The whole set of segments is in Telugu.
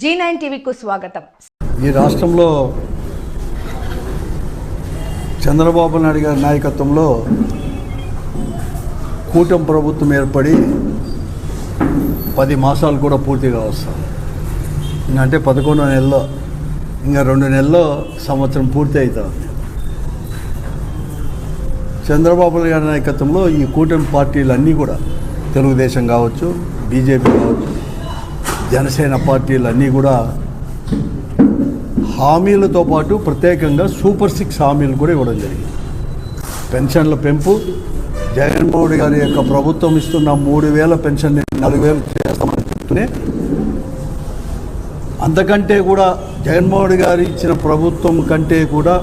జీ నైన్ టీవీకు స్వాగతం. ఈ రాష్ట్రంలో చంద్రబాబు నాయుడు గారి నాయకత్వంలో కూటమి ప్రభుత్వం ఏర్పడి పది మాసాలు కూడా పూర్తిగా వస్తాం. ఇంకా అంటే పదకొండు నెలల్లో ఇంకా రెండు నెలల్లో సంవత్సరం పూర్తి అవుతుంది చంద్రబాబు గారి నాయకత్వంలో ఈ కూటమి పార్టీలు అన్నీ కూడా తెలుగుదేశం కావచ్చు బీజేపీ కావచ్చు జనసేన పార్టీలు అన్నీ కూడా హామీలతో పాటు ప్రత్యేకంగా సూపర్ సిక్స్ హామీలు కూడా ఇవ్వడం జరిగింది. పెన్షన్ల పెంపు జగన్మోహన్ గారి యొక్క ప్రభుత్వం ఇస్తున్న మూడు వేల పెన్షన్ నాలుగు వేలు చేస్తామని చెప్తూనే అంతకంటే కూడా జగన్మోహన్ గారు ఇచ్చిన ప్రభుత్వం కంటే కూడా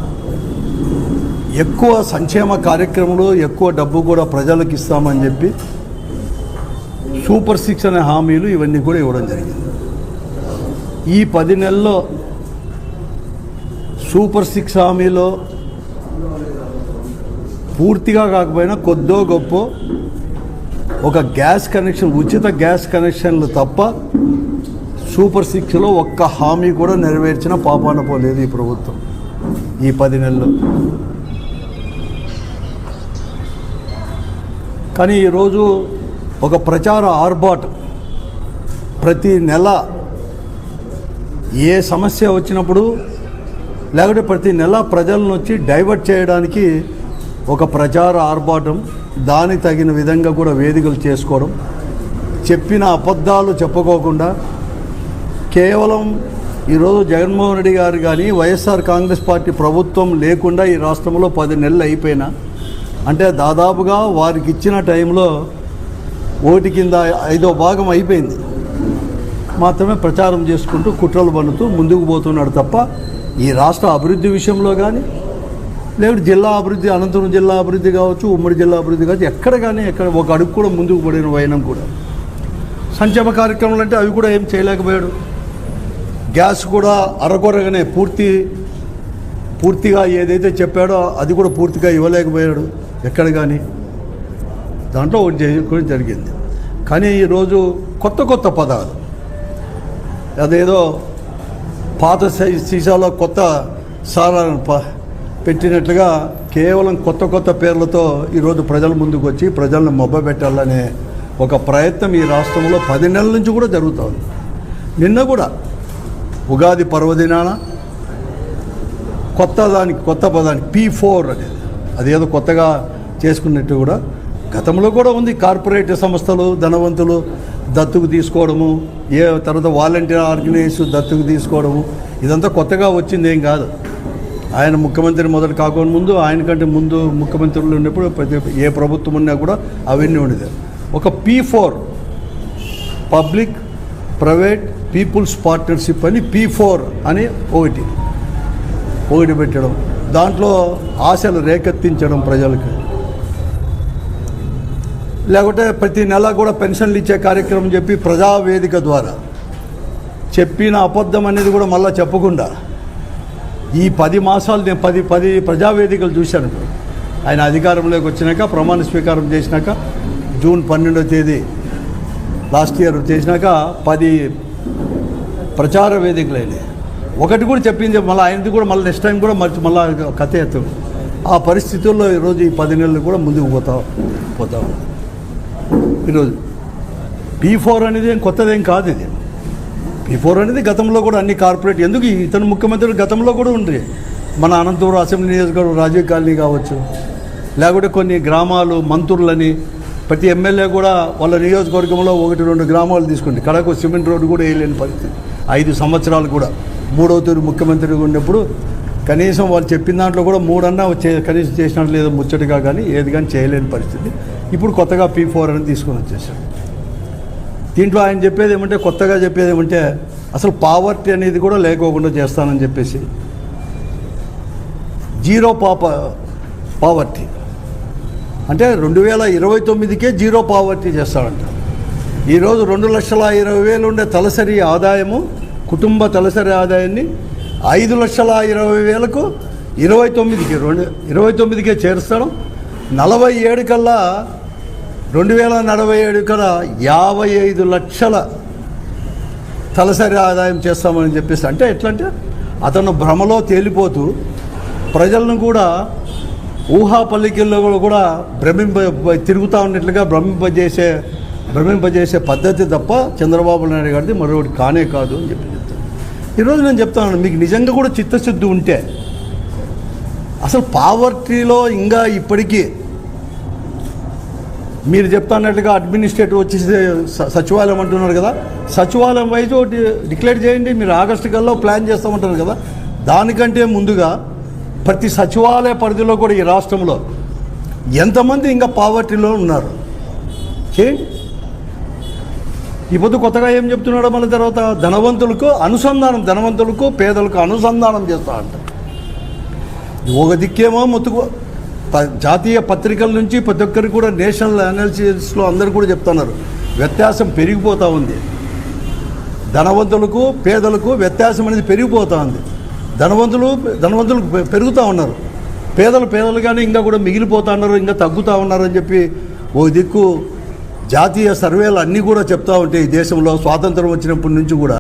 ఎక్కువ సంక్షేమ కార్యక్రమాలు ఎక్కువ డబ్బు కూడా ప్రజలకు ఇస్తామని చెప్పి సూపర్ సిక్స్ అనే హామీలు ఇవన్నీ కూడా ఇవ్వడం జరిగింది. ఈ పది నెలల్లో సూపర్ సిక్స్ హామీలో పూర్తిగా కాకపోయినా కొద్దో గొప్ప ఒక గ్యాస్ కనెక్షన్ ఉచిత గ్యాస్ కనెక్షన్లు తప్ప సూపర్ సిక్స్లో ఒక్క హామీ కూడా నెరవేర్చిన పాపాన పోలేదు ఈ ప్రభుత్వం ఈ పది నెలలు. కానీ ఈరోజు ఒక ప్రచార ఆర్భాటం ప్రతి నెల ఏ సమస్య వచ్చినప్పుడు లేకపోతే ప్రతి నెల ప్రజలను వచ్చి డైవర్ట్ చేయడానికి ఒక ప్రచార ఆర్భాటం దానికి తగిన విధంగా కూడా వేదికలు చేసుకోవడం చెప్పిన అబద్ధాలు చెప్పుకోకుండా కేవలం ఈరోజు జగన్మోహన్ రెడ్డి గారు కానీ వైఎస్ఆర్ కాంగ్రెస్ పార్టీ ప్రభుత్వం లేకుండా ఈ రాష్ట్రంలో పది నెలలు అయిపోయినా అంటే దాదాపుగా వారికి ఇచ్చిన టైంలో ఓటి కింద ఐదో భాగం అయిపోయింది. మాత్రమే ప్రచారం చేసుకుంటూ కుట్రలు పన్నుతూ ముందుకు పోతున్నాడు తప్ప ఈ రాష్ట్ర అభివృద్ధి విషయంలో కానీ లేకపోతే జిల్లా అభివృద్ధి అనంతపురం జిల్లా అభివృద్ధి కావచ్చు ఉమ్మడి జిల్లా అభివృద్ధి కావచ్చు ఎక్కడ కానీ ఎక్కడ ఒక అడుగు కూడా ముందుకు పడిన వైనం కూడా. సంక్షేమ కార్యక్రమాలు అంటే అవి కూడా ఏం చేయలేకపోయాడు. గ్యాస్ కూడా అరకొరగానే పూర్తి పూర్తిగా ఏదైతే చెప్పాడో అది కూడా పూర్తిగా ఇవ్వలేకపోయాడు ఎక్కడ కానీ దాంట్లో ఒకటి చేయడం జరిగింది. కానీ ఈరోజు కొత్త కొత్త పదాలు. అదేదో పాత సీసాలో కొత్త సారాలను పెట్టినట్లుగా కేవలం కొత్త కొత్త పేర్లతో ఈరోజు ప్రజల ముందుకు వచ్చి ప్రజలను మొబ్బబెట్టాలనే ఒక ప్రయత్నం ఈ రాష్ట్రంలో పది నెలల నుంచి కూడా జరుగుతుంది. నిన్న కూడా ఉగాది పర్వదినాన కొత్త దానికి కొత్త పదానికి పీ ఫోర్ అనేది అదేదో కొత్తగా చేసుకున్నట్టు కూడా గతంలో కూడా ఉంది. కార్పొరేట్ సంస్థలు ధనవంతులు దత్తుకు తీసుకోవడము ఏ తర్వాత వాలంటీర్ ఆర్గనైజ్ దత్తుకు తీసుకోవడము ఇదంతా కొత్తగా వచ్చింది ఏం కాదు. ఆయన ముఖ్యమంత్రి మొదటి కాకుండా ముందు ఆయన కంటే ముందు ముఖ్యమంత్రులు ఉన్నప్పుడు ప్రతి ఏ ప్రభుత్వం ఉన్నా కూడా అవన్నీ ఉండేది. ఒక P four public private people's partnership అని పీ ఫోర్ అని ఒకటి. ఒకటి పెట్టడం. దాంట్లో ఆశలు రేకెత్తించడం ప్రజలకు. లేకుంటే ప్రతి నెల కూడా పెన్షన్లు ఇచ్చే కార్యక్రమం చెప్పి ప్రజావేదిక ద్వారా చెప్పిన అబద్ధం అనేది కూడా మళ్ళీ చెప్పకుండా ఈ పది మాసాలు నేను పది పది ప్రజావేదికలు చూశాను ఆయన అధికారంలోకి వచ్చినాక ప్రమాణ స్వీకారం చేసినాక జూన్ పన్నెండో తేదీ లాస్ట్ ఇయర్ చేసినాక పది ప్రచార వేదికలు అయినాయి. ఒకటి కూడా చెప్పింది మళ్ళీ ఆయనది కూడా మళ్ళీ నెక్స్ట్ టైం కూడా మర్చి మళ్ళీ కథ ఎత్తు. ఆ పరిస్థితుల్లో ఈరోజు ఈ పది నెలలు కూడా ముందుకు పోతా పోతా ఉంది. ఈరోజు పీ ఫోర్ అనేది ఏం కొత్తదేం కాదు ఇది. పీ ఫోర్ అనేది గతంలో కూడా అన్ని కార్పొరేట్ ఎందుకు ఇతను ముఖ్యమంత్రి గతంలో కూడా ఉండే. మన అనంతపురం అసెంబ్లీ నియోజకవర్గం రాజీవ్ కాలనీ కావచ్చు లేకుంటే కొన్ని గ్రామాలు మంత్రులని ప్రతి ఎమ్మెల్యే కూడా వాళ్ళ నియోజకవర్గంలో ఒకటి రెండు గ్రామాలు తీసుకుంటే కడకు సిమెంట్ రోడ్డు కూడా వేయలేని పరిస్థితి. ఐదు సంవత్సరాలు కూడా. మూడవ తూరు ముఖ్యమంత్రిగా ఉన్నప్పుడు కనీసం వాళ్ళు చెప్పిన దాంట్లో కూడా మూడన్నా చే కనీసం చేసినట్లు లేదో ముచ్చటగా కానీ ఏది కానీ చేయలేని పరిస్థితి. ఇప్పుడు కొత్తగా పీ ఫోర్ అని తీసుకొని వచ్చేసాడు దీంట్లో ఆయన చెప్పేది ఏమంటే కొత్తగా చెప్పేది ఏమంటే అసలు పావర్టీ అనేది కూడా లేకోకుండా చేస్తానని చెప్పేసి. జీరో పాప పావర్టీ అంటే రెండు వేల ఇరవై తొమ్మిదికే జీరో పావర్టీ చేస్తాడంట. ఈరోజు రెండు లక్షల ఇరవై వేలు ఉండే తలసరి ఆదాయము కుటుంబ తలసరి ఆదాయాన్ని ఐదు లక్షల ఇరవై వేలకు ఇరవై తొమ్మిదికి రెండు ఇరవై తొమ్మిదికే చేరుస్తాడు. నలభై ఏడు కల్లా రెండు వేల నలభై ఏడు కల్లా యాభై ఐదు లక్షల తలసరి ఆదాయం చేస్తామని చెప్పేసి అంటే ఎట్లా అంటే అతను భ్రమలో తేలిపోతూ ప్రజలను కూడా ఊహా పల్లికల్లో కూడా భ్రమింప తిరుగుతూ ఉన్నట్లుగా భ్రమింపజేసే భ్రమింపజేసే పద్ధతి తప్ప చంద్రబాబు నాయుడు గారిది మరొకటి కానే కాదు అని చెప్పి చెప్తాను ఈరోజు నేను చెప్తాను మీకు నిజంగా కూడా చిత్తశుద్ధి ఉంటే అసలు పావర్టీలో ఇంకా ఇప్పటికీ మీరు చెప్తాన్నట్లుగా అడ్మినిస్ట్రేటివ్ వచ్చేసి సచివాలయం అంటున్నారు కదా. సచివాలయం వైజ్ ఒకటి డిక్లేర్ చేయండి మీరు ఆగస్టు కల్లా ప్లాన్ చేస్తామంటారు కదా. దానికంటే ముందుగా ప్రతి సచివాలయ పరిధిలో కూడా ఈ రాష్ట్రంలో ఎంతమంది ఇంకా పావర్టీలో ఉన్నారు? చేయండి. ఈ పొద్దు కొత్తగా ఏం చెప్తున్నాడో మళ్ళీ తర్వాత ధనవంతులకు అనుసంధానం ధనవంతులకు పేదలకు అనుసంధానం చేస్తా అంటారు. ఒక దిక్కేమో ముత్తుకో జాతీయ పత్రికల నుంచి ప్రతి ఒక్కరికి కూడా నేషనల్ అనాలిసిస్లో అందరు కూడా చెప్తున్నారు. వ్యత్యాసం పెరిగిపోతూ ఉంది. ధనవంతులకు పేదలకు వ్యత్యాసం అనేది పెరిగిపోతూ ఉంది. ధనవంతులు ధనవంతులు పెరుగుతూ ఉన్నారు. పేదలు పేదలుగానే ఇంకా కూడా మిగిలిపోతూ ఉన్నారు ఇంకా తగ్గుతూ ఉన్నారు అని చెప్పి ఓ దిక్కు జాతీయ సర్వేలు అన్నీ కూడా చెప్తా ఉంటాయి ఈ దేశంలో స్వాతంత్రం వచ్చినప్పటి నుంచి కూడా.